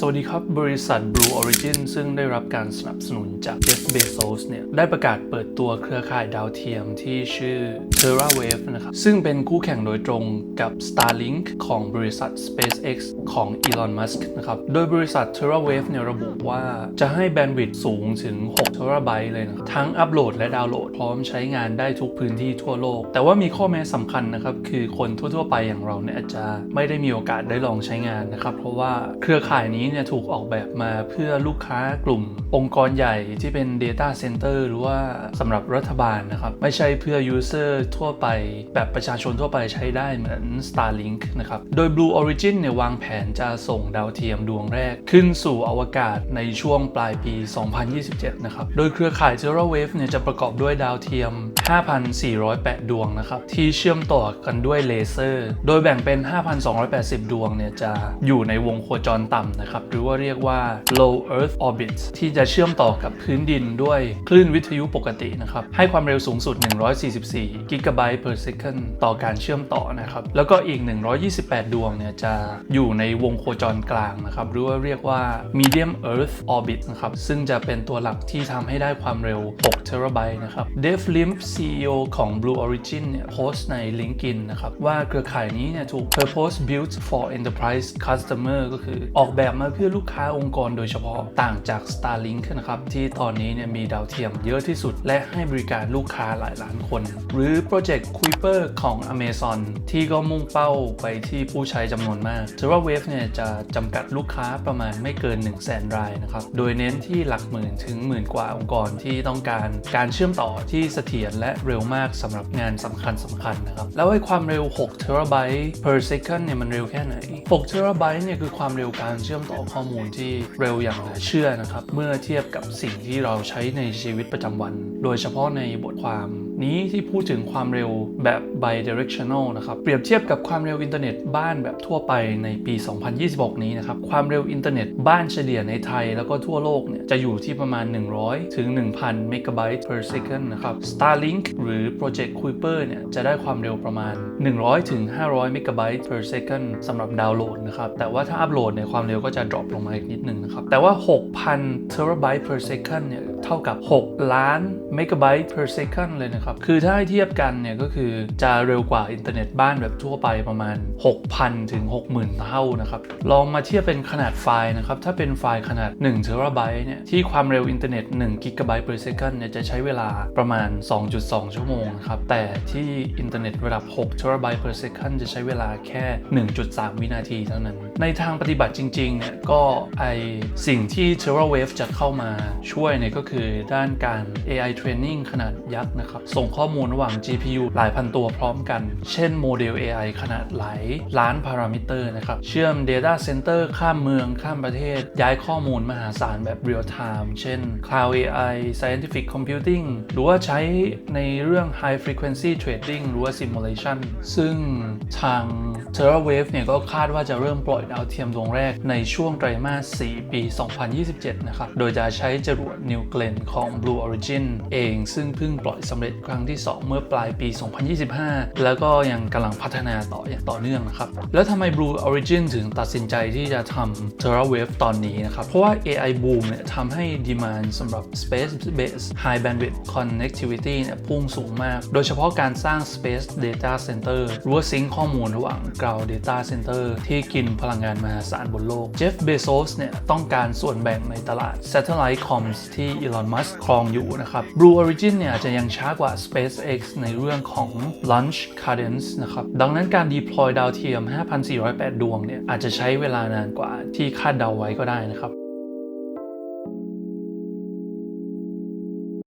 สวัสดีครับ บริษัท Blue Origin ซึ่งได้รับการสนับสนุนจาก Jeff Bezos เนี่ย ได้ประกาศเปิดตัวเครือข่ายดาวเทียมที่ชื่อ TerraWave นะครับ ซึ่งเป็นคู่แข่งโดยตรงกับ Starlink ของบริษัท SpaceX ของ Elon Musk นะครับ โดยบริษัท TerraWave เนี่ยระบุว่าจะให้แบนด์วิดต์สูงถึง6เทราไบต์เลยนะทั้งอัปโหลดและดาวน์โหลดพร้อมใช้งานได้ทุกพื้นที่ทั่วโลก แต่ว่ามีข้อแม้สำคัญนะครับ คือคนทั่วๆไปอย่างเราเนี่ยอาจจะไม่ได้มีโอกาสได้ลองใช้งานนะครับ เพราะว่าเครือข่ายนี้เนี่ยถูกออกแบบมาเพื่อลูกค้ากลุ่ม องค์กรใหญ่ที่เป็น Data Center หรือว่าสำหรับรัฐบาลนะครับ ไม่ใช่เพื่อ User ทั่วไป แบบประชาชนทั่วไปใช้ได้เหมือน Starlink นะครับ โดย Blue Origin เนี่ยวางแผนจะส่งดาวเทียมดวงแรก ขึ้นสู่อวกาศในช่วงปลายปี 2027 นะครับ โดยเครือข่าย TerraWave เนี่ยจะประกอบด้วยดาวเทียม 5,408 ดวงนะครับ ที่เชื่อมต่อกันด้วยเลเซอร์ โดยแบ่งเป็น 5,280 ดวงเนี่ยจะอยู่ในวงโคจรต่ำนะครับ หรือว่าเรียกว่า low Earth orbit ที่จะเชื่อมต่อกับพื้นดินด้วยคลื่นวิทยุปกตินะครับ ให้ความเร็วสูงสุด 144 gigabyte per second ต่อการเชื่อมต่อนะครับ แล้วก็อีก 128 ดวงเนี่ยจะอยู่ในวงโคจรกลางนะครับ หรือว่าเรียกว่า medium Earth orbit นะครับ ซึ่งจะเป็นตัวหลักที่ทำให้ได้ความเร็ว 6 เทราไบต์นะครับ Dave Limp CEO ของ Blue Origin เนี่ยโพสต์ใน LinkedIn นะครับ ว่าเครือข่ายนี้เนี่ยถูก purpose built for enterprise customer ก็คือออกแบบมาเพื่อลูกค้าองค์กรโดยเฉพาะต่างจาก Starlink นะครับที่ตอนนี้เนี่ยมีดาวเทียมเยอะที่สุด และให้บริการลูกค้าหลายล้านคน หรือ Project Kuiper ของ Amazon ที่ก็มุ่งเป้าไปที่ผู้ใช้จำนวนมาก TerraWave เนี่ยจะจำกัดลูกค้าประมาณไม่เกิน 1 0 0 0 0แสนรายนะครับ โดยเน้นที่หลักหมื่นถึงหมื่นกว่าองค์กรที่ต้องการการเชื่อมต่อที่เสถียรและเร็วมากสำหรับงานสำคัญสำคัญนะครับ แล้วไอ้ความเร็ว6 t b per second เนี่ยมันเร็วแค่ไหน6 t b เนี่ยคือความเร็วการเชื่อมต่อข้อมูลที่เร็วอย่างเหลือเชื่อนะครับ เมื่อเทียบกับสิ่งที่เราใช้ในชีวิตประจำวัน โดยเฉพาะในบทความ นี้ที่พูดถึงความเร็วแบบ bidirectional นะครับ เปรียบเทียบกับความเร็วอินเทอร์เน็ตบ้านแบบทั่วไปในปี 2026 นี้นะครับ ความเร็วอินเทอร์เน็ตบ้านเฉลี่ยในไทยแล้วก็ทั่วโลกเนี่ยจะอยู่ที่ประมาณ 100 ถึง 1,000 megabyte per second นะครับ Starlink หรือ Project Kuiper เนี่ยจะได้ความเร็วประมาณ 100 ถึง 500 megabyte per second สำหรับดาวน์โหลดนะครับ แต่ว่าถ้าอัปโหลดเนี่ยความเร็วก็จะ drop ลงมาอีกนิดนึงนะครับ แต่ว่า 6,000 terabyte per second เนี่ยเท่ากับ 6 ล้าน megabyte per second เลยนะครับคือถ้าให้เทียบกันเนี่ยก็คือจะเร็วกว่าอินเทอร์เน็ตบ้านแบบทั่วไปประมาณ 6,000 ถึง 60,000 เท่านะครับ ลองมาเทียบเป็นขนาดไฟล์นะครับ ถ้าเป็นไฟล์ขนาด1 terabyte เนี่ยที่ความเร็วอินเทอร์เน็ต1 gigabyte per second เนี่ยจะใช้เวลาประมาณ 2.2 ชั่วโมงครับ แต่ที่อินเทอร์เน็ตระดับ6 terabyte per second จะใช้เวลาแค่ 1.3 วินาทีเท่านั้น ในทางปฏิบัติจริงๆเนี่ยก็ไอสิ่งที่ TerraWave จะเข้ามาช่วยเนี่ยก็คือด้านการ AI training ขนาดยักษ์นะครับส่งข้อมูลระหว่าง GPU หลายพันตัวพร้อมกัน เช่นโมเดล AI ขนาดหลายล้านพารามิเตอร์นะครับ เชื่อม Data Center ข้ามเมืองข้ามประเทศ ย้ายข้อมูลมหาศาลแบบ real time เช่น Cloud AI Scientific Computing หรือว่าใช้ในเรื่อง High Frequency Trading หรือว่า Simulation ซึ่งทาง TerraWave เนี่ยก็คาดว่าจะเริ่มปล่อยดาวเทียมดวงแรกในช่วงไตรมาส 4 ปี 2027 นะครับ โดยจะใช้จรวด New Glenn ของ Blue Origin เองซึ่งเพิ่งปล่อยสำเร็จครั้งที่ 2 เมื่อปลายปี 2025 แล้วก็ยังกำลังพัฒนาต่ออย่างต่อเนื่องนะครับ แล้วทำไม Blue Origin ถึงตัดสินใจที่จะทำ TerraWave ตอนนี้นะครับ เพราะว่า AI boom เนี่ยทำให้ demand สำหรับ space based high bandwidth connectivity เนี่ยพุ่งสูงมาก โดยเฉพาะการสร้าง space data center หรือว่าซิงข้อมูลระหว่าง cloud data center ที่กินพลังงานมหาศาลบนโลก Jeff Bezos เนี่ยต้องการส่วนแบ่งในตลาด satellite comms ที่ Elon Musk ครองอยู่นะครับ Blue Origin เนี่ยจะยังช้ากว่า SpaceX ในเรื่องของ launch cadence นะครับ ดังนั้นการ deploy ดาวเทียม 5,408 ดวงเนี่ยอาจจะใช้เวลานานกว่าที่คาดเดาไว้ก็ได้นะครับ